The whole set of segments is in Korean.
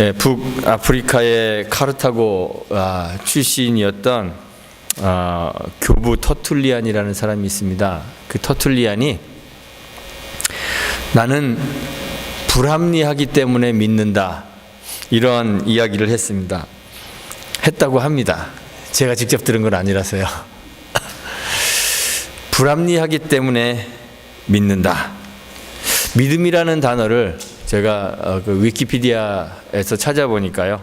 예, 북아프리카의 카르타고 아, 출신이었던 아, 교부 터툴리안이라는 사람이 있습니다. 그 터툴리안이 나는 불합리하기 때문에 믿는다. 이런 이야기를 했습니다. 했다고 합니다. 제가 직접 들은 건 아니라서요. 불합리하기 때문에 믿는다. 믿음이라는 단어를 제가 어, 그 위키피디아에서 찾아보니까요.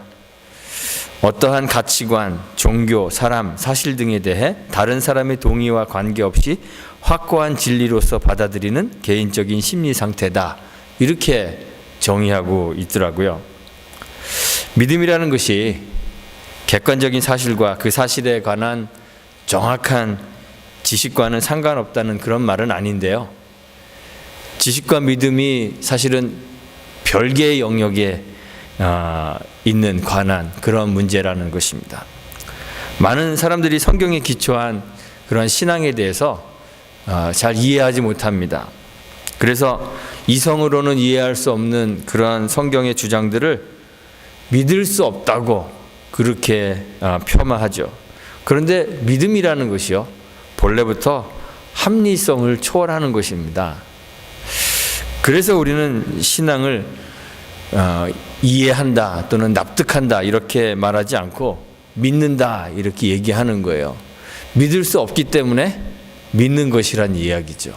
어떠한 가치관, 종교, 사람, 사실 등에 대해 다른 사람의 동의와 관계없이 확고한 진리로서 받아들이는 개인적인 심리 상태다. 이렇게 정의하고 있더라고요. 믿음이라는 것이 객관적인 사실과 그 사실에 관한 정확한 지식과는 상관없다는 그런 말은 아닌데요. 지식과 믿음이 사실은 별개의 영역에 아, 있는 관한 그런 문제라는 것입니다. 많은 사람들이 성경에 기초한 그런 신앙에 대해서 아, 잘 이해하지 못합니다. 그래서 이성으로는 이해할 수 없는 그러한 성경의 주장들을 믿을 수 없다고 그렇게 아, 폄하하죠. 그런데 믿음이라는 것이요 본래부터 합리성을 초월하는 것입니다. 그래서 우리는 신앙을 어, 이해한다 또는 납득한다 이렇게 말하지 않고 믿는다 이렇게 얘기하는 거예요. 믿을 수 없기 때문에 믿는 것이란 이야기죠.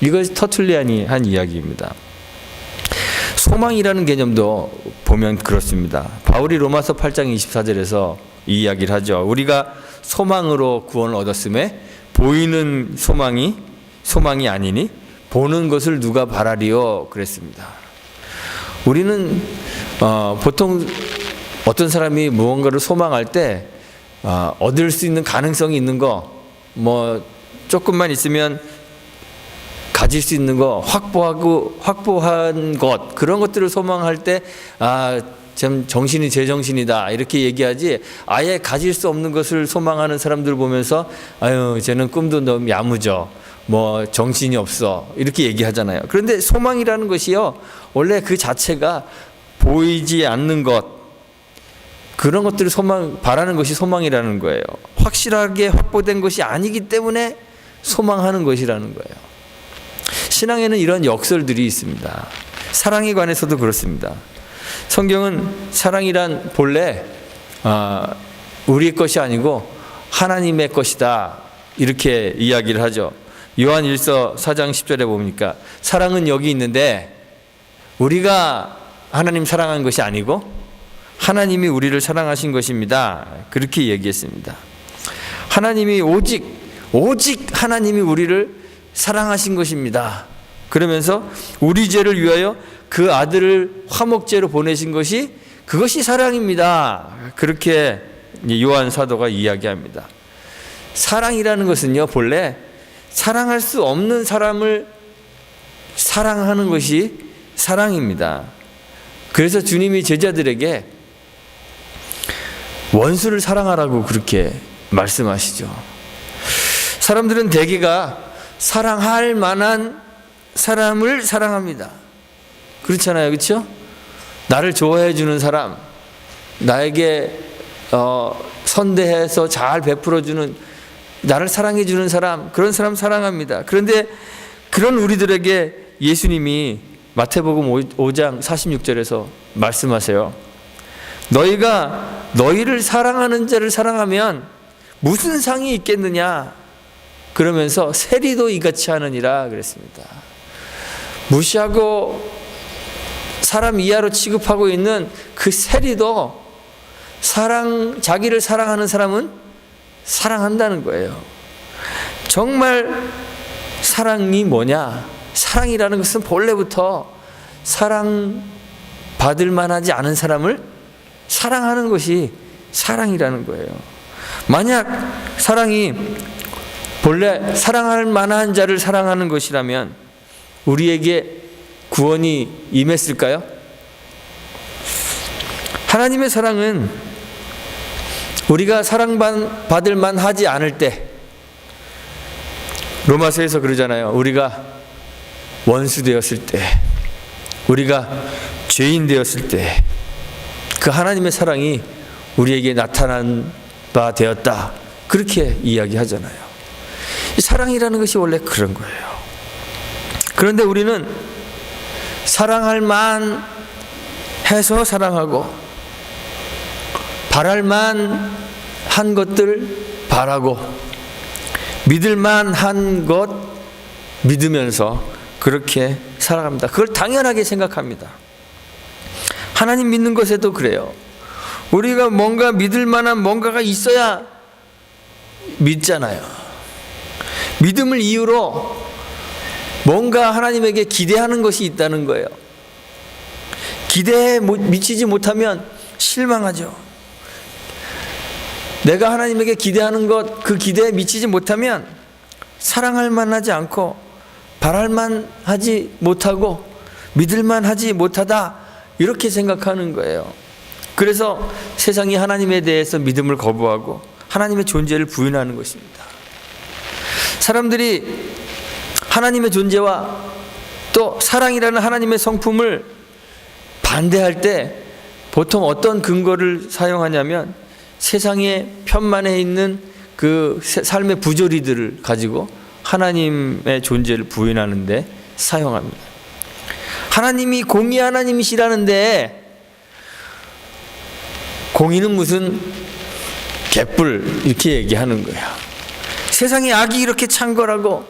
이것이 터툴리안이 한 이야기입니다. 소망이라는 개념도 보면 그렇습니다. 바울이 로마서 8장 24절에서 이 이야기를 하죠. 우리가 소망으로 구원을 얻었음에 보이는 소망이 소망이 아니니 보는 것을 누가 바라리요 그랬습니다. 우리는 어, 보통 어떤 사람이 무언가를 소망할 때 어, 얻을 수 있는 가능성이 있는 거 뭐 조금만 있으면 가질 수 있는 거 확보하고 확보한 것 그런 것들을 소망할 때아참 정신이 제 정신이다 이렇게 얘기하지 아예 가질 수 없는 것을 소망하는 사람들 보면서 아유 쟤는 꿈도 너무 야무져 뭐 정신이 없어 이렇게 얘기하잖아요. 그런데 소망이라는 것이요 원래 그 자체가 보이지 않는 것 그런 것들을 소망 바라는 것이 소망이라는 거예요. 확실하게 확보된 것이 아니기 때문에 소망하는 것이라는 거예요. 신앙에는 이런 역설들이 있습니다. 사랑에 관해서도 그렇습니다. 성경은 사랑이란 본래 아, 우리 것이 아니고 하나님의 것이다 이렇게 이야기를 하죠. 요한 1서 4장 10절에 보니까 사랑은 여기 있는데 우리가 하나님 사랑한 것이 아니고 하나님이 우리를 사랑하신 것입니다. 그렇게 얘기했습니다. 하나님이 오직 오직 하나님이 우리를 사랑하신 것입니다. 그러면서 우리 죄를 위하여 그 아들을 화목제로 보내신 것이 그것이 사랑입니다. 그렇게 요한 사도가 이야기합니다. 사랑이라는 것은요, 본래 사랑할 수 없는 사람을 사랑하는 것이 사랑입니다. 그래서 주님이 제자들에게 원수를 사랑하라고 그렇게 말씀하시죠. 사람들은 대개가 사랑할 만한 사람을 사랑합니다. 그렇잖아요. 그렇죠? 나를 좋아해 주는 사람, 나에게 어, 선대해서 잘 베풀어 주는 나를 사랑해 주는 사람, 그런 사람 사랑합니다. 그런데 그런 우리들에게 예수님이 마태복음 5장 46절에서 말씀하세요. 너희가 너희를 사랑하는 자를 사랑하면 무슨 상이 있겠느냐? 그러면서 세리도 이같이 하느니라 그랬습니다. 무시하고 사람 이하로 취급하고 있는 그 세리도 사랑 자기를 사랑하는 사람은 사랑한다는 거예요. 정말 사랑이 뭐냐? 사랑이라는 것은 본래부터 사랑 받을 만하지 않은 사람을 사랑하는 것이 사랑이라는 거예요. 만약 사랑이 본래 사랑할 만한 자를 사랑하는 것이라면 우리에게 구원이 임했을까요? 하나님의 사랑은 우리가 사랑받을 만하지 않을 때 로마서에서 그러잖아요. 우리가 원수 되었을 때, 우리가 죄인 되었을 때, 그 하나님의 사랑이 우리에게 나타난 바 되었다. 그렇게 이야기하잖아요. 이 사랑이라는 것이 원래 그런 거예요. 그런데 우리는 사랑할 만 해서 사랑하고 바랄 만 한 것들 바라고 믿을 만 한 것 믿으면서 그렇게 살아갑니다. 그걸 당연하게 생각합니다. 하나님 믿는 것에도 그래요. 우리가 뭔가 믿을 만한 뭔가가 있어야 믿잖아요. 믿음을 이유로 뭔가 하나님에게 기대하는 것이 있다는 거예요. 기대에 못- 미치지 못하면 실망하죠. 내가 하나님에게 기대하는 것, 그 기대에 미치지 못하면 사랑할 만하지 않고 바랄 만하지 못하고 믿을 만하지 못하다 이렇게 생각하는 거예요. 그래서 세상이 하나님에 대해서 믿음을 거부하고 하나님의 존재를 부인하는 것입니다. 사람들이 하나님의 존재와 또 사랑이라는 하나님의 성품을 반대할 때 보통 어떤 근거를 사용하냐면 세상의 편만에 있는 그 세- 삶의 부조리들을 가지고 하나님의 존재를 부인하는데 사용합니다. 하나님이 공의 하나님이시라는데 공의는 무슨 개뿔 이렇게 얘기하는 거야. 세상에 악이 이렇게 창궐하고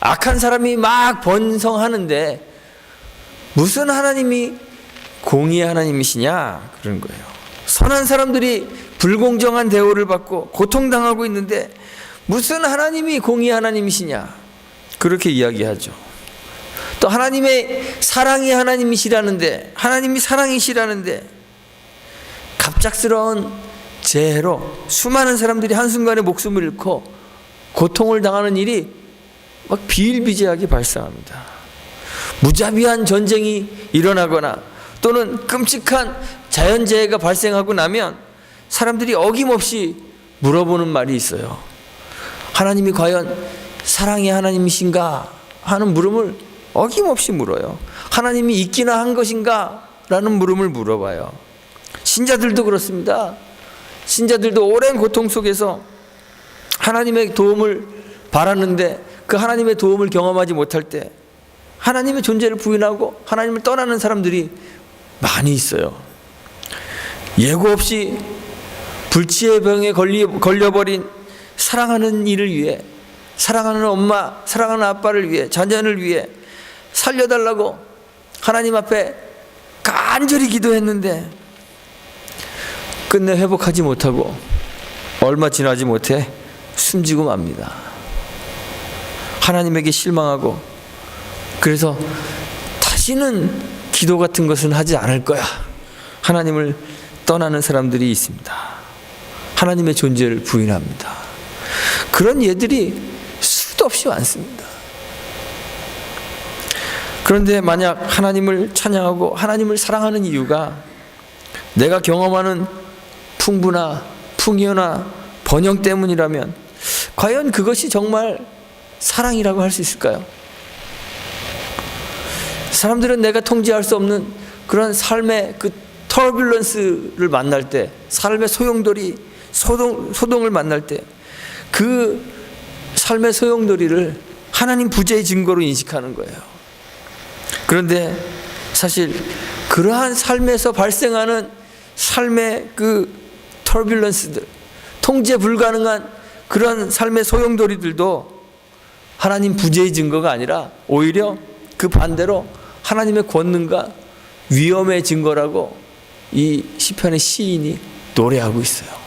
악한 사람이 막 번성하는데 무슨 하나님이 공의의 하나님이시냐 그런 거예요. 선한 사람들이 불공정한 대우를 받고 고통당하고 있는데 무슨 하나님이 공의의 하나님이시냐 그렇게 이야기하죠. 또 하나님의 사랑이 하나님이시라는데 하나님이 사랑이시라는데 갑작스러운 재해로 수많은 사람들이 한순간에 목숨을 잃고 고통을 당하는 일이 막 비일비재하게 발생합니다. 무자비한 전쟁이 일어나거나 또는 끔찍한 자연재해가 발생하고 나면 사람들이 어김없이 물어보는 말이 있어요. 하나님이 과연 사랑의 하나님이신가 하는 물음을 어김없이 물어요. 하나님이 있기나 한 것인가 라는 물음을 물어봐요. 신자들도 그렇습니다. 신자들도 오랜 고통 속에서 하나님의 도움을 바랐는데 그 하나님의 도움을 경험하지 못할 때 하나님의 존재를 부인하고 하나님을 떠나는 사람들이 많이 있어요. 예고 없이 불치의 병에 걸리, 걸려버린 사랑하는 이를 위해 사랑하는 엄마, 사랑하는 아빠를 위해 자녀를 위해 살려달라고 하나님 앞에 간절히 기도했는데 끝내 회복하지 못하고 얼마 지나지 못해 숨지고 맙니다. 하나님에게 실망하고 그래서 다시는 기도 같은 것은 하지 않을 거야. 하나님을 떠나는 사람들이 있습니다. 하나님의 존재를 부인합니다. 그런 예들이 수도 없이 많습니다. 그런데 만약 하나님을 찬양하고 하나님을 사랑하는 이유가 내가 경험하는 풍부나 풍요나 번영 때문이라면 과연 그것이 정말 사랑이라고 할 수 있을까요? 사람들은 내가 통제할 수 없는 그런 삶의 그 터뷸런스를 만날 때, 삶의 소용돌이, 소동, 소동을 만날 때, 그 삶의 소용돌이를 하나님 부재의 증거로 인식하는 거예요. 그런데 사실 그러한 삶에서 발생하는 삶의 그 터뷸런스들, 통제 불가능한 그런 삶의 소용돌이들도 하나님 부재의 증거가 아니라 오히려 그 반대로 하나님의 권능과 위엄의 증거라고 이 시편의 시인이 노래하고 있어요.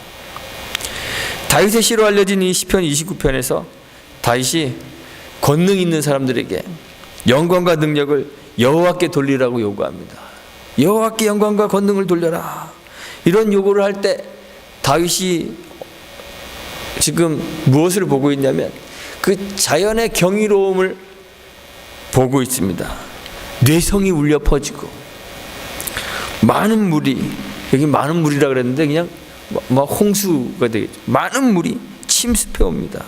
다윗의 시로 알려진 이 시편 29편에서 다윗이 권능 있는 사람들에게 영광과 능력을 여호와께 돌리라고 요구합니다. 여호와께 영광과 권능을 돌려라. 이런 요구를 할 때 다윗이 지금 무엇을 보고 있냐면 그 자연의 경이로움을 보고 있습니다. 뇌성이 울려 퍼지고 많은 물이 여기 많은 물이라 그랬는데 그냥 막 홍수가 되겠죠. 많은 물이 침습해 옵니다.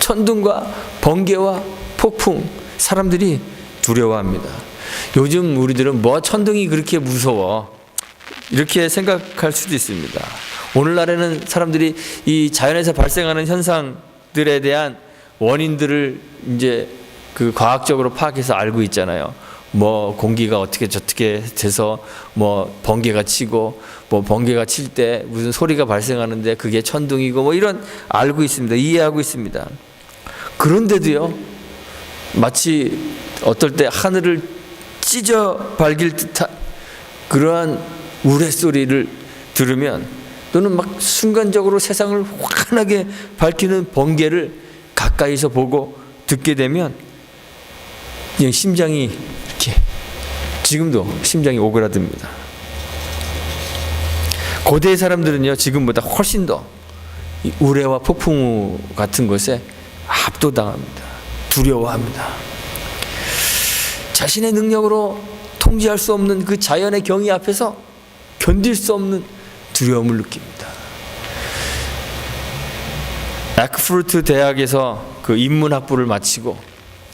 천둥과 번개와 폭풍 사람들이 두려워합니다. 요즘 우리들은 뭐 천둥이 그렇게 무서워 이렇게 생각할 수도 있습니다. 오늘날에는 사람들이 이 자연에서 발생하는 현상들에 대한 원인들을 이제 그 과학적으로 파악해서 알고 있잖아요. 뭐 공기가 어떻게 저떻게 돼서 뭐 번개가 치고 뭐 번개가 칠 때 무슨 소리가 발생하는데 그게 천둥이고 뭐 이런 알고 있습니다. 이해하고 있습니다. 그런데도요. 마치 어떨 때 하늘을 찢어 발길 듯한 그러한 우레소리를 들으면 또는 막 순간적으로 세상을 환하게 밝히는 번개를 가까이서 보고 듣게 되면 그냥 심장이 이렇게 지금도 심장이 오그라듭니다. 고대 사람들은요 지금보다 훨씬 더이 우레와 폭풍우 같은 것에 압도당합니다. 두려워합니다. 자신의 능력으로 통제할 수 없는 그 자연의 경위 앞에서 견딜 수 없는 두려움을 느낍니다. 에크프루트 대학에서 그 인문학부를 마치고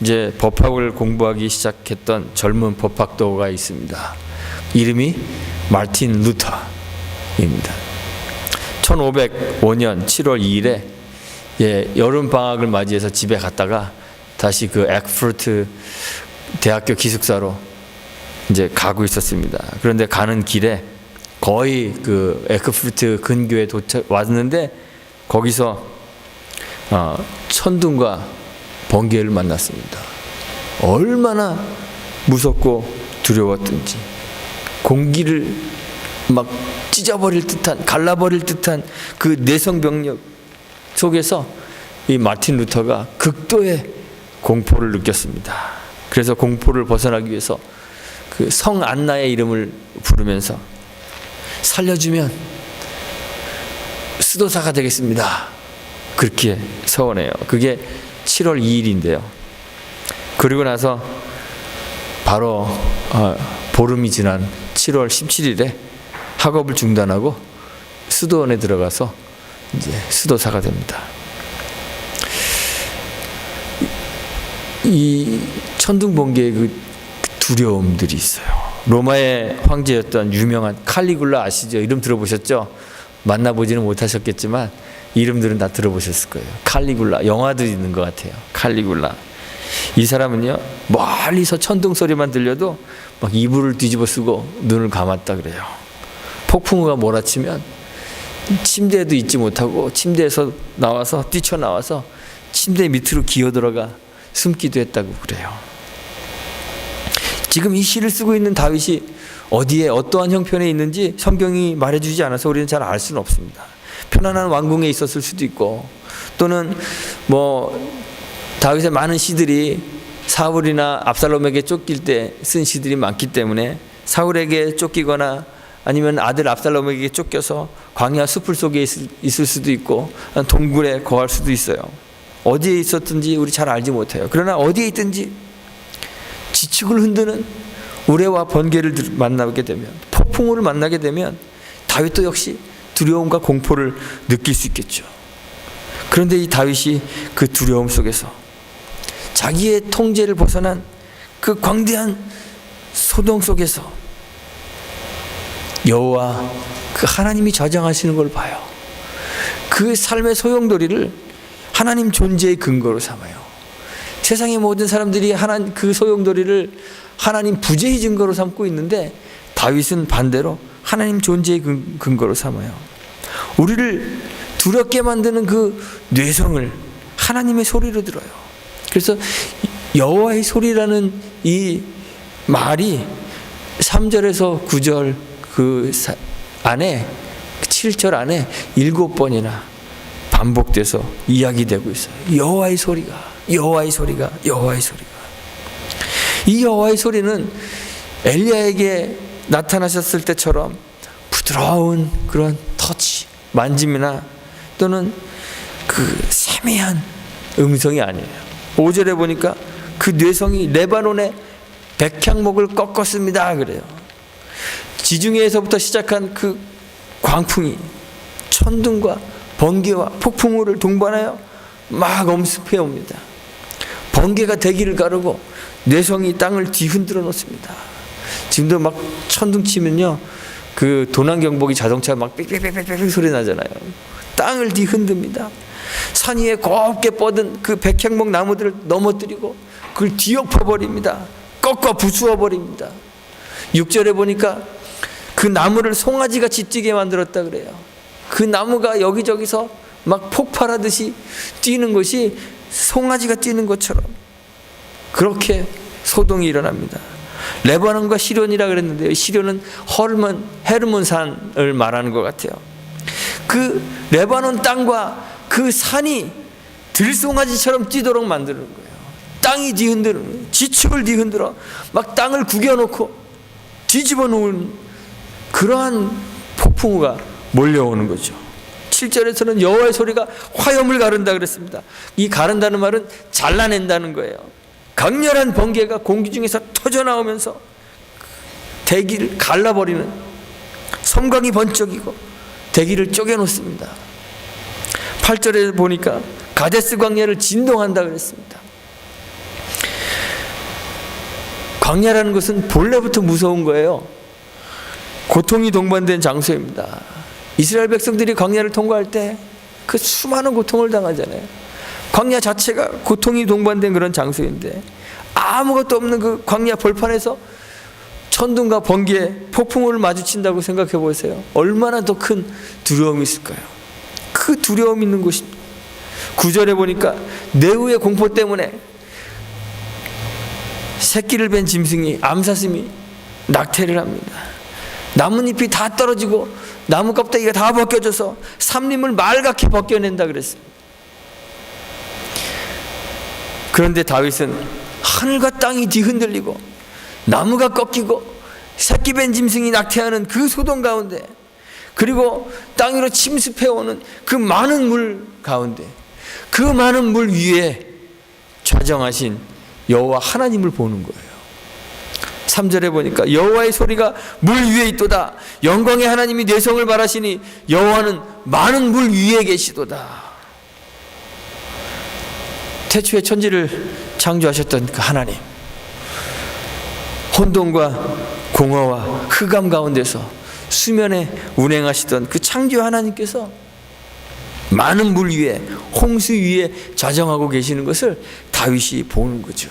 이제 법학을 공부하기 시작했던 젊은 법학도가 있습니다. 이름이 마틴 루터 입니다. 1505년 7월 2일에 예, 여름 방학을 맞이해서 집에 갔다가 다시 그 에크프루트 대학교 기숙사로 이제 가고 있었습니다. 그런데 가는 길에 거의 그 에크프루트 근교에 도착 왔는데 거기서 어, 천둥과 번개를 만났습니다. 얼마나 무섭고 두려웠던지 공기를 막 찢어버릴 듯한 갈라버릴 듯한 그 내성 병력 속에서 이 마틴 루터가 극도의 공포를 느꼈습니다. 그래서 공포를 벗어나기 위해서 그 성 안나의 이름을 부르면서 살려주면 수도사가 되겠습니다. 그렇게 서원해요. 그게 7월 2일인데요. 그리고 나서 바로 어, 보름이 지난 7월 17일에 학업을 중단하고 수도원에 들어가서 이제 수도사가 됩니다. 이 천둥 번개의 그 두려움들이 있어요. 로마의 황제였던 유명한 칼리굴라 아시죠? 이름 들어보셨죠? 만나보지는 못하셨겠지만 이름들은 다 들어보셨을 거예요. 칼리굴라 영화도 있는 것 같아요. 칼리굴라 이 사람은요 멀리서 천둥 소리만 들려도 막 이불을 뒤집어 쓰고 눈을 감았다 그래요. 폭풍우가 몰아치면 침대에도 있지 못하고 침대에서 나와서 뛰쳐 나와서 침대 밑으로 기어 들어가 숨기도 했다고 그래요. 지금 이 시를 쓰고 있는 다윗이 어디에 어떠한 형편에 있는지 성경이 말해주지 않아서 우리는 잘 알 수는 없습니다. 편안한 왕궁에 있었을 수도 있고 또는 뭐 다윗의 많은 시들이 사울이나 압살롬에게 쫓길 때 쓴 시들이 많기 때문에 사울에게 쫓기거나 아니면 아들 압살롬에게 쫓겨서 광야 숲을 속에 있을, 있을 수도 있고 동굴에 거할 수도 있어요. 어디에 있었든지 우리 잘 알지 못해요. 그러나 어디에 있든지 지축을 흔드는 우레와 번개를 들- 만나게 되면 폭풍우를 만나게 되면 다윗도 역시 두려움과 공포를 느낄 수 있겠죠. 그런데 이 다윗이 그 두려움 속에서 자기의 통제를 벗어난 그 광대한 소동 속에서 여호와 그 하나님이 저장하시는 걸 봐요. 그 삶의 소용돌이를 하나님 존재의 근거로 삼아요. 세상의 모든 사람들이 하나님 그 소용돌이를 하나님 부재의 증거로 삼고 있는데 다윗은 반대로 하나님 존재의 근- 근거로 삼아요. 우리를 두렵게 만드는 그 뇌성을 하나님의 소리로 들어요. 그래서 여호와의 소리라는 이 말이 3절에서 9절 그 사- 안에 7절 안에 일곱 번이나 반복돼서 이야기되고 있어요. 여호와의 소리가 여호와의 소리가 여호와의 소리가 이 여호와의 소리는 엘리야에게 나타나셨을 때처럼 부드러운 그런 터치 만짐이나 또는 그 세미한 음성이 아니에요. 5절에 보니까 그 뇌성이 레바논의 백향목을 꺾었습니다 그래요. 지중해에서부터 시작한 그 광풍이 천둥과 번개와 폭풍우를 동반하여 막 엄습해 옵니다. 번개가 대기를 가르고 뇌성이 땅을 뒤흔들어 놓습니다. 지금도 막 천둥 치면요, 그 도난 경보기 자동차 막 삑삑삑삑 소리 나잖아요. 땅을 뒤흔듭니다. 산 위에 곱게 뻗은 그 백향목 나무들을 넘어뜨리고 그걸 뒤엎어 버립니다. 꺾어 부수어 버립니다. 6절에 보니까 그 나무를 송아지 같이 뛰게 만들었다 그래요. 그 나무가 여기저기서 막 폭발하듯이 뛰는 것이 송아지가 뛰는 것처럼 그렇게 소동이 일어납니다. 레바논과 시련이라 그랬는데요. 시련은 헐몬 헤르몬산을 말하는 것 같아요. 그 레바논 땅과 그 산이 들송아지처럼 뛰도록 만드는 거예요. 땅이 뒤흔드는. 지축을 뒤흔들어 막 땅을 구겨놓고 뒤집어 놓은 그러한 폭풍우가 몰려오는 거죠. 7절에서는 여호와의 소리가 화염을 가른다 그랬습니다. 이 가른다는 말은 잘라낸다는 거예요. 강렬한 번개가 공기 중에서 터져 나오면서 대기를 갈라버리는 섬광이 번쩍이고 대기를 쪼개 놓습니다. 8절에 보니까 가데스 광야를 진동한다 그랬습니다. 광야라는 것은 본래부터 무서운 거예요. 고통이 동반된 장소입니다. 이스라엘 백성들이 광야를 통과할 때 그 수많은 고통을 당하잖아요. 광야 자체가 고통이 동반된 그런 장소인데 아무것도 없는 그 광야 벌판에서 천둥과 번개, 폭풍을 마주친다고 생각해 보세요. 얼마나 더 큰 두려움이 있을까요? 그 두려움 있는 곳입니다. 구절에 보니까 내후의 공포 때문에 새끼를 뵌 짐승이 암사슴이 낙태를 합니다. 나뭇잎이 다 떨어지고 나무 껍데기가 다 벗겨져서 삼림을 말갛게 벗겨낸다 그랬습니다. 그런데 다윗은 하늘과 땅이 뒤흔들리고 나무가 꺾이고 새끼 뵌 짐승이 낙태하는 그 소동 가운데 그리고 땅 위로 침습해 오는 그 많은 물 가운데 그 많은 물 위에 좌정하신 여호와 하나님을 보는 거예요. 3절에 보니까 여호와의 소리가 물 위에 있도다. 영광의 하나님이 내성을 바라시니 여호와는 많은 물 위에 계시도다. 태초에 천지를 창조하셨던 그 하나님. 혼돈과 공허와 흑암 가운데서 수면에 운행하시던 그 창조 하나님께서 많은 물 위에 홍수 위에 좌정하고 계시는 것을 다윗이 보는 거죠.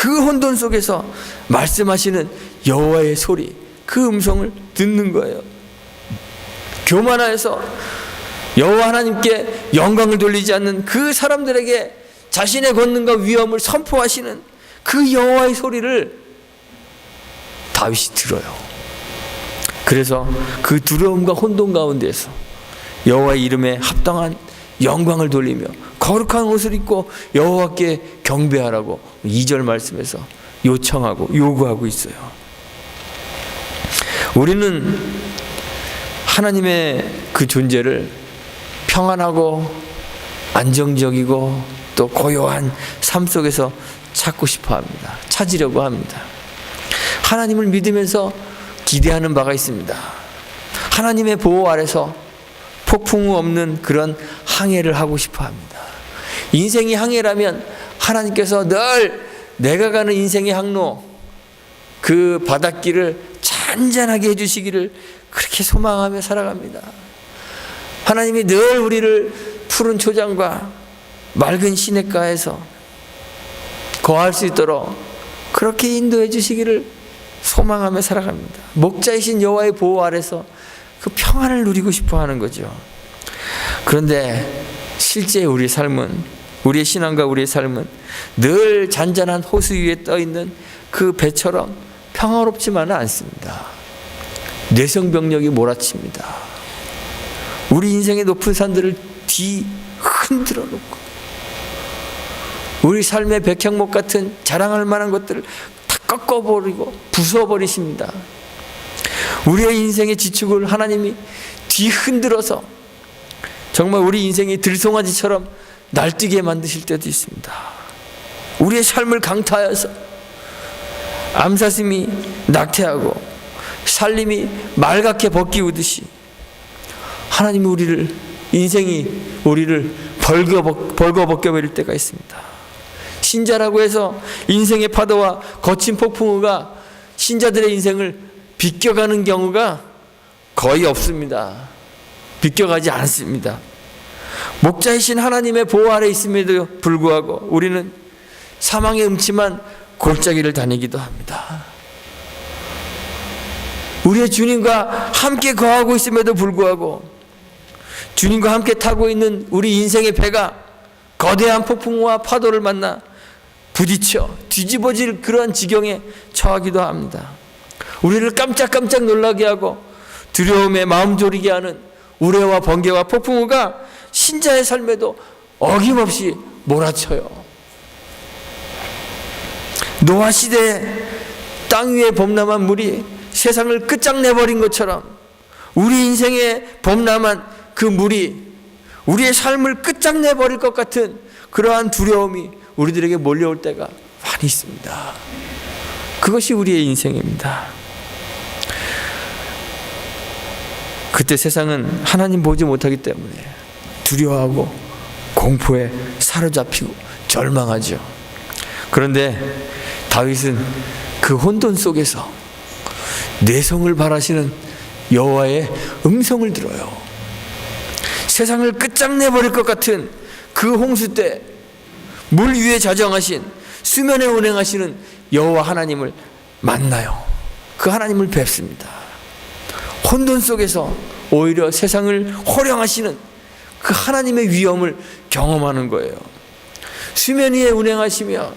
그 혼돈 속에서 말씀하시는 여호와의 소리, 그 음성을 듣는 거예요. 교만하여서 여호와 하나님께 영광을 돌리지 않는 그 사람들에게 자신의 권능과 위엄을 선포하시는 그 여호와의 소리를 다윗이 들어요. 그래서 그 두려움과 혼돈 가운데서 여호와의 이름에 합당한 영광을 돌리며 거룩한 옷을 입고 여호와께 경배하라고 2절 말씀에서 요청하고 요구하고 있어요. 우리는 하나님의 그 존재를 평안하고 안정적이고 또 고요한 삶 속에서 찾고 싶어 합니다. 찾으려고 합니다. 하나님을 믿으면서 기대하는 바가 있습니다. 하나님의 보호 아래서 폭풍우 없는 그런 항해를 하고 싶어 합니다. 인생이 항해라면 하나님께서 늘 내가 가는 인생의 항로 그 바닷길을 잔잔하게 해주시기를 그렇게 소망하며 살아갑니다. 하나님이 늘 우리를 푸른 초장과 맑은 시냇가에서 거할 수 있도록 그렇게 인도해 주시기를 소망하며 살아갑니다. 목자이신 여호와의 보호 아래서 그 평안을 누리고 싶어 하는 거죠. 그런데 실제 우리 삶은 우리의 신앙과 우리의 삶은 늘 잔잔한 호수 위에 떠 있는 그 배처럼 평화롭지만은 않습니다. 뇌성병력이 몰아칩니다. 우리 인생의 높은 산들을 뒤 흔들어 놓고 우리 삶의 백향목 같은 자랑할 만한 것들을 다 꺾어버리고 부숴버리십니다. 우리의 인생의 지축을 하나님이 뒤 흔들어서 정말 우리 인생이 들송아지처럼 날뛰게 만드실 때도 있습니다. 우리의 삶을 강타하여서 암사슴이 낙태하고 살림이 말갛게 벗기우듯이 하나님이 우리를 인생이 우리를 벌거 벌거 벗겨버릴 때가 있습니다. 신자라고 해서 인생의 파도와 거친 폭풍우가 신자들의 인생을 비껴가는 경우가 거의 없습니다. 비껴가지 않습니다. 목자이신 하나님의 보호 아래 있음에도 불구하고 우리는 사망의 음침한 골짜기를 다니기도 합니다. 우리의 주님과 함께 거하고 있음에도 불구하고 주님과 함께 타고 있는 우리 인생의 배가 거대한 폭풍과 파도를 만나 부딪혀 뒤집어질 그러한 지경에 처하기도 합니다. 우리를 깜짝깜짝 놀라게 하고 두려움에 마음 졸이게 하는 우레와 번개와 폭풍우가 신자의 삶에도 어김없이 몰아쳐요. 노아 시대에 땅 위에 범람한 물이 세상을 끝장내버린 것처럼 우리 인생에 범람한 그 물이 우리의 삶을 끝장내버릴 것 같은 그러한 두려움이 우리들에게 몰려올 때가 많이 있습니다. 그것이 우리의 인생입니다. 그때 세상은 하나님 보지 못하기 때문에 두려워하고 공포에 사로잡히고 절망하죠. 그런데 다윗은 그 혼돈 속에서 내성을 바라시는 여호와의 음성을 들어요. 세상을 끝장내 버릴 것 같은 그 홍수 때 물 위에 자정하신 수면에 운행하시는 여호와 하나님을 만나요. 그 하나님을 뵙습니다. 혼돈 속에서 오히려 세상을 호령하시는 그 하나님의 위엄을 경험하는 거예요. 수면 위에 운행하시며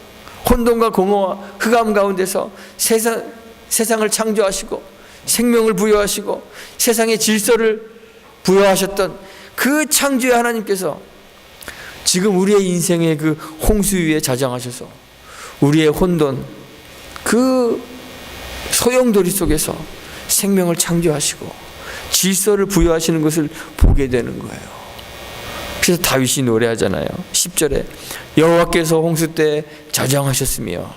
혼돈과 공허와 흑암 가운데서 세상, 세상을 창조하시고 생명을 부여하시고 세상의 질서를 부여하셨던 그 창조의 하나님께서 지금 우리의 인생의 그 홍수 위에 자장하셔서 우리의 혼돈 그 소용돌이 속에서 생명을 창조하시고 질서를 부여하시는 것을 보게 되는 거예요. 그래서 다윗이 노래하잖아요. 10절에 여호와께서 홍수 때 자정하셨으며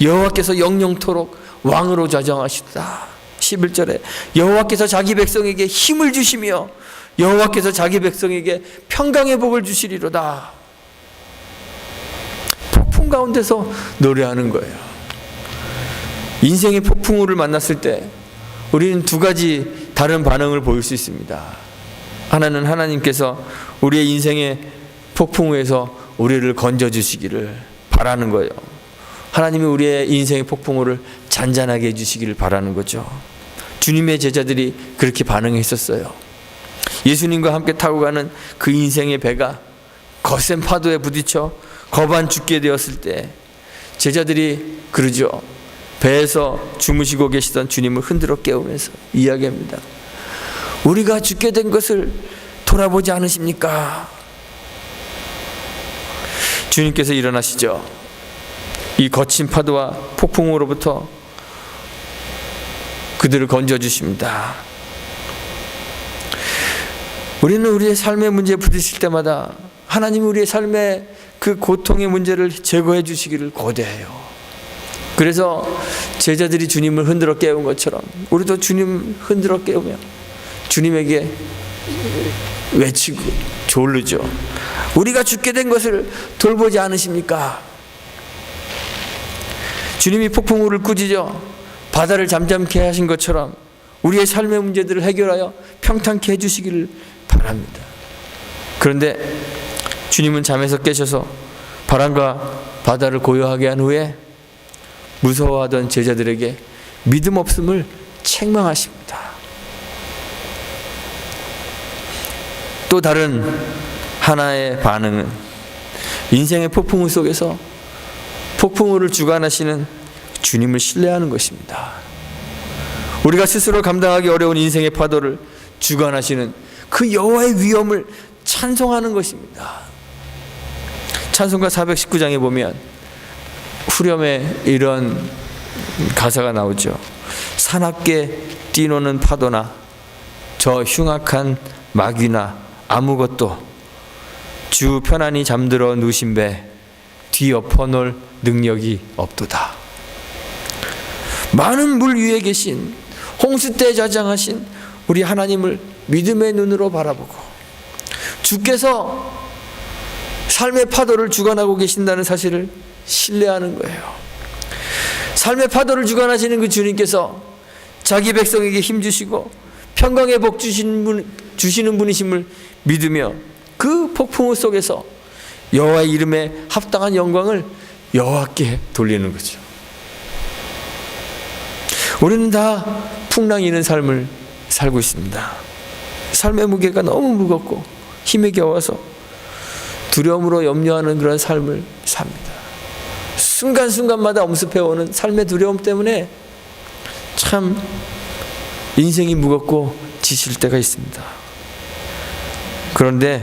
여호와께서 영영토록 왕으로 자정하시다. 11절에 여호와께서 자기 백성에게 힘을 주시며 여호와께서 자기 백성에게 평강의 복을 주시리로다. 폭풍 가운데서 노래하는 거예요. 인생의 폭풍우를 만났을 때 우리는 두 가지 다른 반응을 보일 수 있습니다. 하나는 하나님께서 우리의 인생의 폭풍우에서 우리를 건져 주시기를 바라는 거예요. 하나님이 우리의 인생의 폭풍우를 잔잔하게 해 주시기를 바라는 거죠. 주님의 제자들이 그렇게 반응했었어요. 예수님과 함께 타고 가는 그 인생의 배가 거센 파도에 부딪혀 거반 죽게 되었을 때 제자들이 그러죠. 배에서 주무시고 계시던 주님을 흔들어 깨우면서 이야기합니다. 우리가 죽게 된 것을 돌아보지 않으십니까? 주님께서 일어나시죠. 이 거친 파도와 폭풍으로부터 그들을 건져 주십니다. 우리는 우리의 삶의 문제에 부딪힐 때마다 하나님이 우리의 삶의 그 고통의 문제를 제거해 주시기를 고대해요. 그래서 제자들이 주님을 흔들어 깨운 것처럼 우리도 주님 흔들어 깨우며 주님에게 외치고 졸르죠. 우리가 죽게 된 것을 돌보지 않으십니까? 주님이 폭풍우를 꾸짖어 바다를 잠잠케 하신 것처럼 우리의 삶의 문제들을 해결하여 평탄케 해주시기를 바랍니다. 그런데 주님은 잠에서 깨셔서 바람과 바다를 고요하게 한 후에 무서워하던 제자들에게 믿음 없음을 책망하십니다. 또 다른 하나의 반응은 인생의 폭풍우 속에서 폭풍우를 주관하시는 주님을 신뢰하는 것입니다. 우리가 스스로 감당하기 어려운 인생의 파도를 주관하시는 그 여호와의 위엄을 찬송하는 것입니다. 찬송가 419장에 보면 후렴에 이런 가사가 나오죠. 사납게 뛰노는 파도나 저 흉악한 마귀나 아무것도 주 편안히 잠들어 누신 배 뒤엎어 놓을 능력이 없도다. 많은 물 위에 계신 홍수 때 자장하신 우리 하나님을 믿음의 눈으로 바라보고 주께서 삶의 파도를 주관하고 계신다는 사실을 신뢰하는 거예요. 삶의 파도를 주관하시는 그 주님께서 자기 백성에게 힘 주시고 평강의 복 주시는 분 주시는 분이심을 믿으며 그 폭풍우 속에서 여호와의 이름에 합당한 영광을 여호와께 돌리는 거죠. 우리는 다 풍랑이 있는 삶을 살고 있습니다. 삶의 무게가 너무 무겁고 힘이 겨워서 두려움으로 염려하는 그런 삶을 삽니다. 순간순간마다 엄습해오는 삶의 두려움 때문에 참 인생이 무겁고 지칠 때가 있습니다. 그런데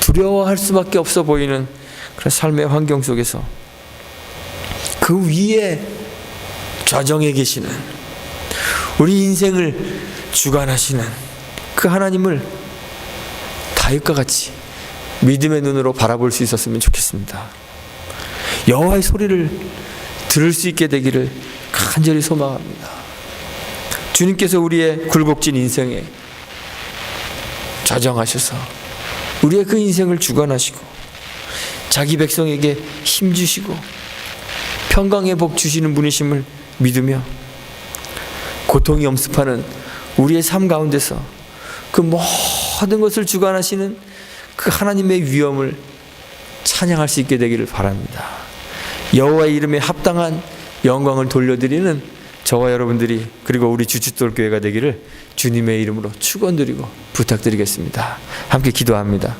두려워할 수밖에 없어 보이는 그런 삶의 환경 속에서 그 위에 좌정에 계시는 우리 인생을 주관하시는 그 하나님을 다윗과 같이 믿음의 눈으로 바라볼 수 있었으면 좋겠습니다. 여호와의 소리를 들을 수 있게 되기를 간절히 소망합니다. 주님께서 우리의 굴곡진 인생에 좌정하셔서 우리의 그 인생을 주관하시고 자기 백성에게 힘 주시고 평강의 복 주시는 분이심을 믿으며 고통이 엄습하는 우리의 삶 가운데서 그 모든 것을 주관하시는 그 하나님의 위엄을 찬양할 수 있게 되기를 바랍니다. 여호와의 이름에 합당한 영광을 돌려드리는 저와 여러분들이 그리고 우리 주춧돌 교회가 되기를 주님의 이름으로 축원드리고 부탁드리겠습니다. 함께 기도합니다.